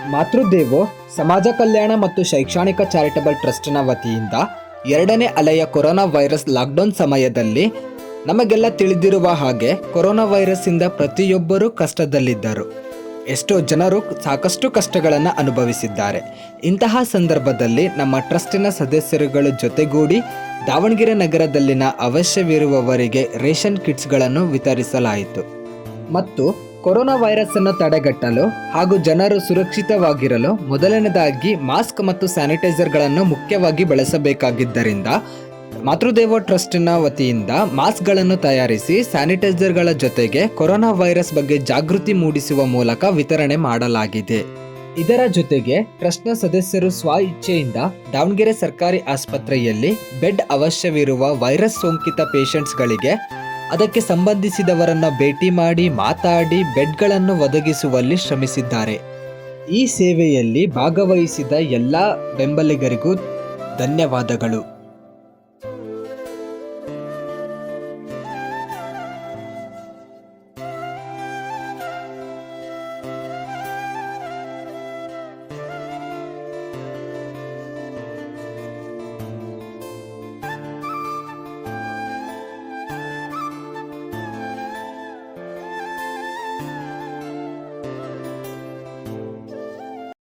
ಮಾತೃದೇವೋ, ಸಮಾಜ ಕಲ್ಯಾಣ ಮತ್ತು ಶೈಕ್ಷಣಿಕ ಚಾರಿಟಬಲ್ ಟ್ರಸ್ಟ್ನ ವತಿಯಿಂದ ಎರಡನೇ ಅಲೆಯ ಕೊರೋನಾ ವೈರಸ್ ಲಾಕ್ಡೌನ್ ಸಮಯದಲ್ಲಿ ನಮಗೆಲ್ಲ ತಿಳಿದಿರುವ ಹಾಗೆ ಕೊರೋನಾ ವೈರಸ್ಸಿಂದ ಪ್ರತಿಯೊಬ್ಬರೂ ಕಷ್ಟದಲ್ಲಿದ್ದರು. ಎಷ್ಟೋ ಜನರು ಸಾಕಷ್ಟು ಕಷ್ಟಗಳನ್ನು ಅನುಭವಿಸಿದ್ದಾರೆ. ಇಂತಹ ಸಂದರ್ಭದಲ್ಲಿ ನಮ್ಮ ಟ್ರಸ್ಟಿನ ಸದಸ್ಯರುಗಳ ಜೊತೆಗೂಡಿ ದಾವಣಗೆರೆ ನಗರದಲ್ಲಿನ ಅವಶ್ಯವಿರುವವರಿಗೆ ರೇಷನ್ ಕಿಟ್ಸ್ಗಳನ್ನು ವಿತರಿಸಲಾಯಿತು. ಮತ್ತು ಕೊರೋನಾ ವೈರಸ್ ಅನ್ನು ತಡೆಗಟ್ಟಲು ಹಾಗೂ ಜನರು ಸುರಕ್ಷಿತವಾಗಿರಲು ಮೊದಲನೇದಾಗಿ ಮಾಸ್ಕ್ ಮತ್ತು ಸ್ಯಾನಿಟೈಸರ್ಗಳನ್ನು ಮುಖ್ಯವಾಗಿ ಬಳಸಬೇಕಾಗಿದ್ದರಿಂದ ಮಾತೃದೇವ ಟ್ರಸ್ಟ್ನ ವತಿಯಿಂದ ಮಾಸ್ಕ್ಗಳನ್ನು ತಯಾರಿಸಿ ಸ್ಯಾನಿಟೈಸರ್ಗಳ ಜೊತೆಗೆ ಕೊರೋನಾ ವೈರಸ್ ಬಗ್ಗೆ ಜಾಗೃತಿ ಮೂಡಿಸುವ ಮೂಲಕ ವಿತರಣೆ ಮಾಡಲಾಗಿದೆ. ಇದರ ಜೊತೆಗೆ ಟ್ರಸ್ಟ್ನ ಸದಸ್ಯರು ಸ್ವ ಇಚ್ಛೆಯಿಂದ ದಾವಣಗೆರೆ ಸರ್ಕಾರಿ ಆಸ್ಪತ್ರೆಯಲ್ಲಿ ಬೆಡ್ ಅವಶ್ಯವಿರುವ ವೈರಸ್ ಸೋಂಕಿತ ಪೇಷಂಟ್ಸ್ಗಳಿಗೆ ಅದಕ್ಕೆ ಸಂಬಂಧಿಸಿದವರನ್ನ ಭೇಟಿ ಮಾಡಿ ಮಾತಾಡಿ ಬೆಡ್ಗಳನ್ನು ಒದಗಿಸುವಲ್ಲಿ ಶ್ರಮಿಸಿದ್ದಾರೆ. ಈ ಸೇವೆಯಲ್ಲಿ ಭಾಗವಹಿಸಿದ ಎಲ್ಲ ಬೆಂಬಲಿಗರಿಗೂ ಧನ್ಯವಾದಗಳು.